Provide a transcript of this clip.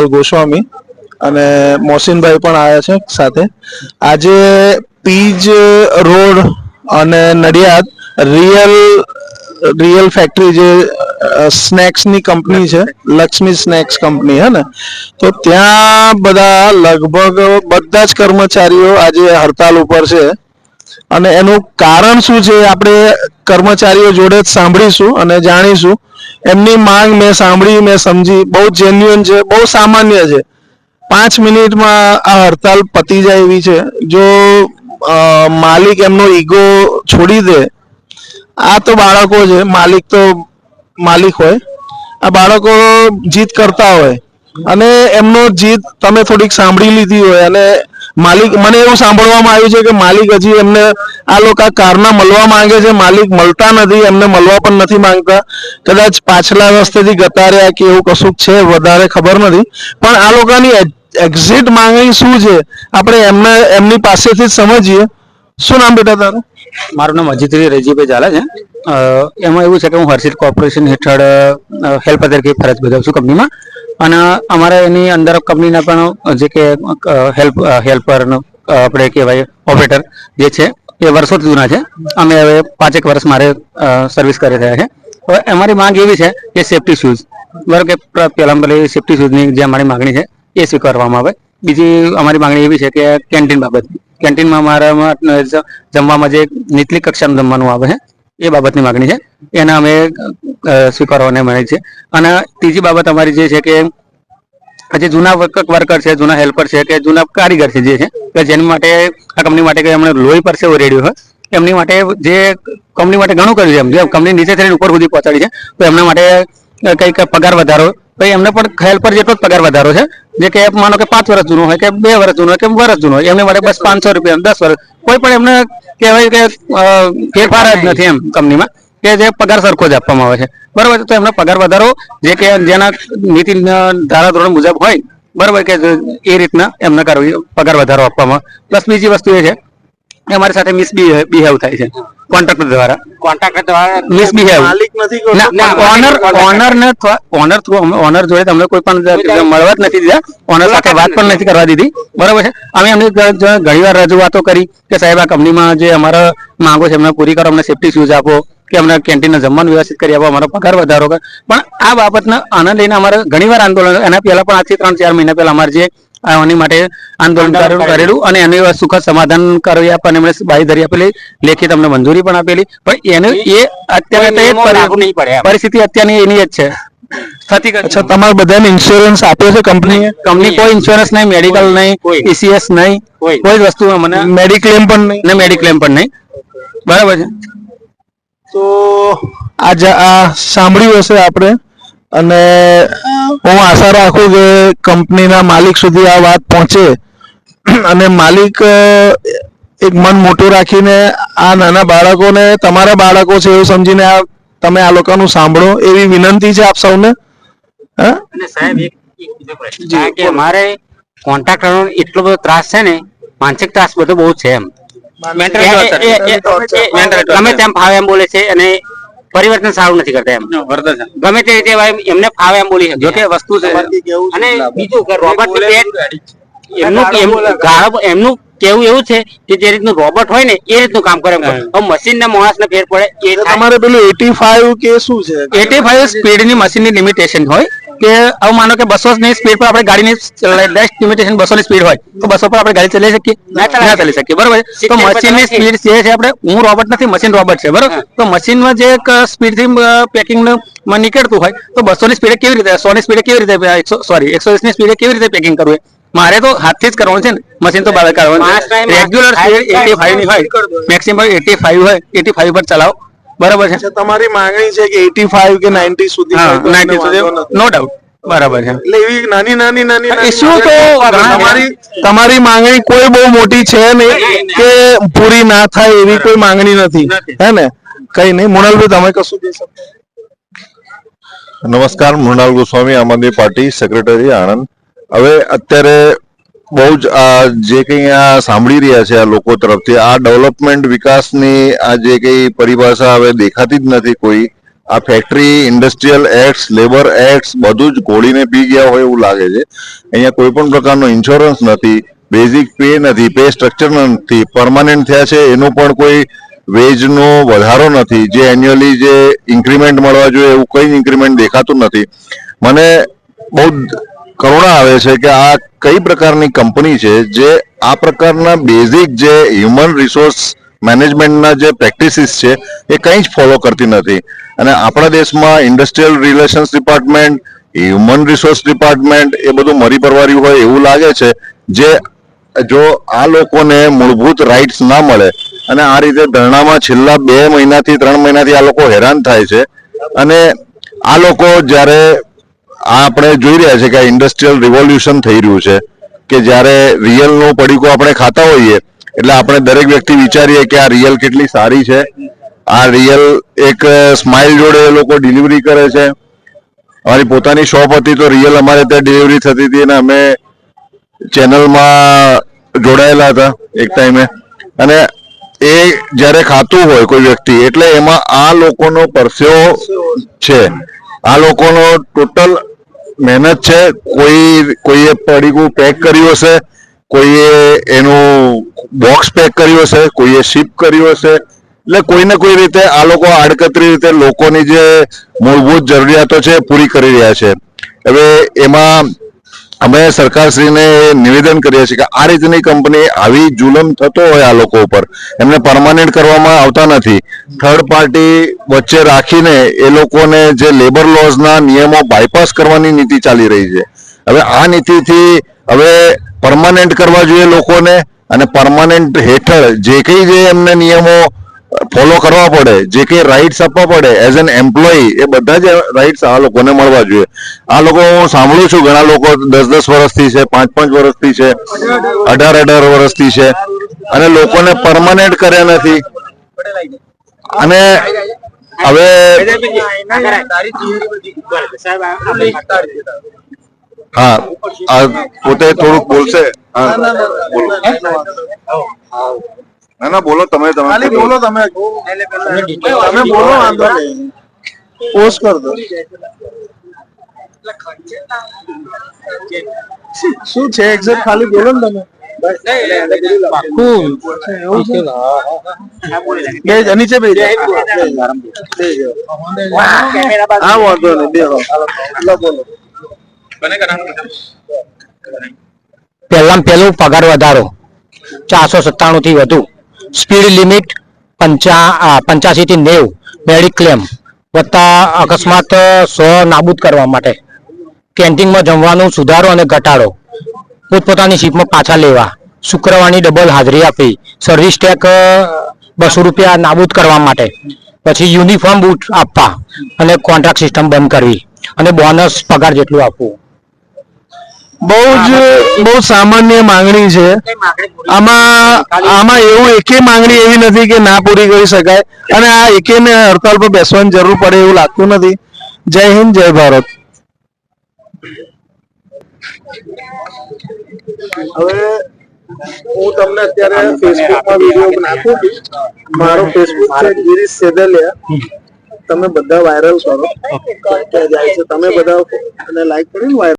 મૃણાલ ગોસ્વામી અને મોહસિનભાઈ પણ આવ્યા છે સાથે. આજે પીજ રોડ અને નડિયાદ રિયલ રિયલ ફેક્ટરી જે સ્નેક્સની કંપની છે, લક્ષ્મી સ્નેક્સ કંપની, હે ને? તો ત્યાં બધા લગભગ બધા જ કર્મચારીઓ આજે હડતાલ ઉપર છે. અને એનું કારણ શું છે આપણે કર્મચારીઓ જોડે જ સાંભળીશું અને જાણીશું. એમની માંગ મેં સાંભળી, મેં સમજી. બહુ જેન્યુઅન છે, બહુ સામાન્ય છે. પાંચ મિનિટમાં આ હડતાલ પતી જાય એવી છે. જો માલિક એમનો ઈગો છોડી દે, આ તો બાળકો છે. માલિક તો માલિક હોય. આ બાળકો જીત કરતા હોય. અને એમનો જીત તમે થોડીક સાંભળી લીધી હોય અને માલિક, મને એવું સાંભળવામાં આવ્યું છે કે માલિક હજી એમને આ લોકો કારના મળવા માંગે છે, માલિક મળતા નથી, એમને મળવા પણ નથી માંગતા. કદાચ પાછલા રસ્તેથી ગતા રહ્યા કે એવું કશું છે, વધારે ખબર નથી. પણ આ લોકોની એક્ઝિટ માંગણી શું છે? આપણે એમને, એમની પાસેથી જ સમજીએ. શું નામ બેટા તારું? મારું નામ અજીતભાઈ રેજીભાઈ ઝાલા છે. એમાં એવું છે કે હું હર્ષિત કોર્પોરેશન હેઠળ હેલ્પર તરીકે ફરજ બજાવું છું કંપનીમાં. અને અમારે એની અંદર કંપનીના પણ, જે કે હેલ્પ હેલ્પર આપણે કહેવાય, ઓપરેટર જે છે, એ વર્ષોથી જૂના છે. અમે હવે પાંચેક વર્ષ મારે સર્વિસ કરી રહ્યા છે. હવે અમારી માંગ એવી છે કે સેફટી શૂઝ બરાબર કે પહેલાં પહેલી સેફટી શૂઝની જે અમારી માંગણી છે, એ સ્વીકારવામાં આવે. બીજી અમારી માંગણી એવી છે કે કેન્ટીન બાબત કેન્ટીનમાં અમારામાં, જમવામાં જે નીચલી કક્ષાનું જમવાનું આવે છે એ બાબતની માગણી છે. એના અમે સ્વીકારવાને મળે છે. અને ત્રીજી બાબત અમારી જે છે કે જે જૂના વર્કર છે, જૂના હેલ્પર છે કે જૂના કારીગર છે જે છે, કે જેની માટે, આ કંપની માટે કે એમણે લોહી પર છે રેડ્યો હોય, એમની માટે જે કંપની માટે ઘણું કર્યું છે. એમ, જે કંપની નીચે થઈને ઉપર સુધી પહોંચાડી છે, તો એમના માટે કંઈક પગાર વધારો તો એમને પણ હેલ્પર જેટલો પગાર વધારો છે. જે કે માનો કે પાંચ વર્ષ જૂનો હોય કે બે વર્ષ જૂનો હોય કે વર્ષ જૂનો હોય, એમને માટે બસ પાંચસો રૂપિયા દસ વર્ષ. કોઈ પણ એમને કહેવાય કે ફેરફાર જ નથી એમ કંપનીમાં, કે જે પગાર સરખો જ આપવામાં આવે છે. બરાબર? તો એમનો પગાર વધારો જે કે જેના નીતિ ધારાધોરણ મુજબ હોય, બરાબર કે એ રીતના એમને કરવી પગાર વધારો આપવામાં પ્લસ બીજી વસ્તુ એ છે કે અમારી સાથે મિસ બિહેવ થાય છે. કોન્ટ્રાક્ટર દ્વારા. કોન્ટ્રાક્ટર દ્વારા મિસબિહેવ માલિક નથી ઓનર ઓનર ને ઓનર થ્રુ ઓનર જોડે તમને કોઈ પણ મળવા જ નથી દીધા. ઓનર સાથે વાત પણ નથી કરવા દીધી. બરાબર છે? અમે અમને ઘણી વાર રજૂઆતો કરી કે સાહેબ આ કંપનીમાં જે અમારા માંગો છે એમને પૂરી કરો અમને સેફ્ટી શૂઝ આપો કે અમને કેન્ટીન જમવાનું વ્યવસ્થિત કરી આપો અમારો પગાર વધારો પણ આ બાબતના આનંદ લઈને અમારે ઘણી વાર આંદોલન એના પહેલા પણ આજથી ત્રણ ચાર મહિના પહેલા અમારે જે આની માટે આંદોલન કરેલું કરેલું. અને એને સુખદ સમાધાન કરી આપવા એમણે બાંયધરી આપેલી લેખિત અમને મંજૂરી પણ આપેલી. પણ એનું એ અત્યારે. પરિસ્થિતિ અત્યારની એની જ છે. અચ્છા તમારે બધાને ઇન્સ્યોરન્સ આપ્યો છે કંપનીએ કંપની કોઈ ઇન્સ્યોરન્સ નહીં મેડિકલ નહીં. ઈસીએસ નહીં કોઈ. જ વસ્તુ મને મેડિક્લેમ પણ નહીં? ને મેડિક્લેમ પણ નહીં. બરાબર છે. તો આ જ- આ સાંભળ્યું હશે આપણે. અને હું આશા રાખું કે કંપનીના માલિક સુધી આ વાત પહોંચે. અને માલિક એક મન મોટું રાખીને આ નાના બાળકોને તમારા બાળકો છે એવું સમજીને આ તમે આ લોકોનું સાંભળો એવી વિનંતી છે આપ સૌને. હા? અને સાહેબ એક એક બીજો પ્રશ્ન. કારણ કે અમારે કોન્ટ્રાક્ટરનો એટલો બધો ત્રાસ છે ને માનસિક ત્રાસ બધો બહુ છે એમ. ગમે તેમ ફાવે એમ બોલે છે અને પરિવર્તન સારું નથી કરતા એમ. ગમે તે રીતે ભાઈ એમને ફાવે એમ બોલી શકે. જોકે વસ્તુ છે. અને બીજું કે રોબર્ટ એમનું એમનું કેવું એવું છે કે જે રીતનું રોબોટ હોય ને એ રીતનું કામ કરે હવે મશીન ને માણસ ને ફેર પડે એ. તમારે પેલું એટી ફાઈવ કે શું છે? એટી ફાઈવ સ્પીડની મશીનની લિમિટેશન હોય. કે હવે માનો કે બસો ની સ્પીડ પર આપણે ગાડીની લેટેસ્ટ લિમિટેશન બસો ની સ્પીડ હોય તો બસો પર આપણે ગાડી ચલાવી શકીએ? ના ચલાવી શકીએ. બરોબર તો મશીનની મશીનની સ્પીડ જે છે આપણે હું રોબોટ નથી મશીન રોબોટ છે બરોબર? તો મશીનમાં જે સ્પીડથી પેકિંગ નીકળતું હોય તો બસો ની સ્પીડે કેવી રીતે સો ની સ્પીડે કેવી રીતે સોરી એકસો વીસની સ્પીડે કેવી રીતે પેકિંગ કરવું મારે તો હાથથી જ કરવાનું છે ને મશીન તો છે. એમાં રેગ્યુલર સ્પીડ એટી ફાઈવની હોય મેક્સિમમ એટી ફાઈવ હોય એટી ફાઈવ પર ચલાવો. બરાબર છે. તમારી માંગણી છે કે એટી ફાઈવ કે નાઇન્ટી સુધી હા હોય તો નાઇન્ટી અમને સુધી નો ડાઉટ બરાબર છે. એટલે એવી નાની નાની નાની ઇશ્યુ તો તમારી તમારી માંગણી કોઈ બહુ મોટી છે નહીં કે પૂરી ના થાય એવી કોઈ માંગણી નથી. હે ને? કઈ નહીં. મોનલભાઈ તમે કશું કહી શકો નમસ્કાર. મૃણાલ ગોસ્વામી આમ આદમી પાર્ટી સેક્રેટરી આણંદ. હવે અત્યારે બહુ જ, આ, જે કંઈ આ સાંભળી રહ્યા છે આ લોકો તરફથી, આ ડેવલપમેન્ટ વિકાસની આ જે કંઈ પરિભાષા હવે દેખાતી જ નથી કોઈ, આ factory, industrial acts labour acts બધું જ ઘોડીને પી ગયા હોય એવું લાગે છે. અહીંયા કોઈ પણ પ્રકારનો ઇન્સ્યોરન્સ નથી, બેઝિક પે નથી, પે સ્ટ્રક્ચર નથી, પરમાનન્ટ થયા છે, એનો પણ કોઈ વેજનો વધારો નથી, જે એન્યુઅલી જે ઇન્ક્રીમેન્ટ મળવા જોઈએ એવું કંઈ ઇન્ક્રીમેન્ટ દેખાતું નથી. મને બહુ કરુણા આવે છે કે આ કઈ પ્રકારની કંપની છે જે આ પ્રકારના બેઝિક જે હ્યુમન રિસોર્સ મેનેજમેન્ટના જે પ્રેક્ટિસીસ છે એ કંઈ જ ફોલો કરતી નથી. અને આપણા દેશમાં industrial relations department human resource department એ બધું મરી પરવાર્યું હોય એવું લાગે છે જે જો આ લોકોને મૂળભૂત રાઇટ્સ ના મળે અને આ રીતે ધરણામાં છેલ્લા બે મહિનાથી, ત્રણ મહિનાથી આ લોકો હેરાન થાય છે અને આ લોકો જ્યારે આ આપણે જોઈ રહ્યા છે કે આ ઇન્ડસ્ટ્રીયલ રિવોલ્યુશન થઈ રહ્યું છે, કે જ્યારે રિયલનો પડીકો આપણે ખાતા હોઈએ, એટલે આપણે દરેક વ્યક્તિ વિચારીએ કે આ રિયલ કેટલી સારી છે. આ રિયલ એક સ્માઇલ જોડે એ લોકો ડિલિવરી કરે છે. અમારી પોતાની શોપ હતી તો રિયલ અમારે ત્યાં ડિલિવરી થતી હતી અને અમે ચેનલમાં જોડાયેલા હતા એક ટાઈમે અને એ જ્યારે ખાતું હોય કોઈ વ્યક્તિ, એટલે એમાં આ લોકોનો પરસેવો છે. આ લોકોનો ટોટલ મહેનત છે, કોઈ, કોઈએ પડીકું પેક કર્યું હશે, કોઈએ એનું બોક્સ પેક કર્યું હશે, કોઈએ શિપ કર્યું હશે. એટલે કોઈને કોઈ રીતે આ લોકો આડકતરી રીતે લોકોની જે મૂળભૂત જરૂરિયાતો છે પૂરી કરી રહ્યા છે. હવે એમાં અમે સરકારશ્રીને નિવેદન કરીએ છીએ કે આ રીતની કંપની આવી જુલમ થતો હોય આ લોકો ઉપર. એમને પરમાનન્ટ કરવામાં આવતા નથી. થર્ડ પાર્ટી વચ્ચે રાખીને એ લોકોને જે લેબર લોઝના નિયમો બાયપાસ કરવાની નીતિ ચાલી રહી છે. હવે આ નીતિથી હવે પરમાનન્ટ કરવા જોઈએ લોકોને અને પરમાનન્ટ હેઠળ જે કંઈ જે એમને નિયમો ફોલો કરવા પડે. જે કે રાઇટ્સ આપવા પડે એઝ એન એમ્પ્લોય એ બધા જ રાઇટ્સ આ લોકોને મળવા જોઈએ. આ લોકો હું સાંભળું છું ઘણા લોકો દસ દસ વર્ષથી છે પાંચ પાંચ વર્ષથી છે અઢાર અઢાર વર્ષથી છે અને લોકોને પરમાનન્ટ કર્યા નથી. અને હવે હા આ પોતે થોડુંક બોલશે. હા, બોલો. ના ના બોલો તમે તમે ખાલી બોલો. તમે. તમે બોલો વાંધો નહીં. પોસ્ટ કર દો. શું છે એક્ઝેક્ટ ખાલી બોલો ને તમે? નીચે. હા વાંધો નહીં બે બોલો. પહેલામાં પહેલું પગાર વધારો. ચારસો સત્તાણું થી વધુ. સ્પીડ લિમિટ પંચા પંચ્યાસીથી નેવું મેડિક્લેમ વત્તા અકસ્માત સો નાબૂદ કરવા માટે. કેન્ટીનમાં જમવાનું સુધારો અને ઘટાડો. પોતપોતાની શીપમાં પાછા લેવા. શુક્રવારની ડબલ હાજરી આપી. સર્વિસ ટેક બસો રૂપિયા નાબૂદ કરવા માટે. પછી યુનિફોર્મ બૂટ આપવા અને કોન્ટ્રાક્ટ સિસ્ટમ બંધ કરવી. અને બોનસ પગાર જેટલું આપવું. બહુ જ બહુ સામાન્ય માંગણી છે. આમાં આમાં એવું એકે માંગણી એવી નથી કે ના પૂરી કરી શકાય. અને આ એકે ને હડતાલ પર બેસવાની જરૂર પડે એવું લાગતું નથી. જય હિન્દ જય ભારત. હવે હું તમને અત્યારે ફેસબુકમાં વીડિયો નાખું છું મારો ફેસબુક છે ગિરીશ સેદલિયા. તમે બધા વાયરલ કરો. ક્યાં જાય છે. તમે બધા અને લાઈક કરીને વાયરલ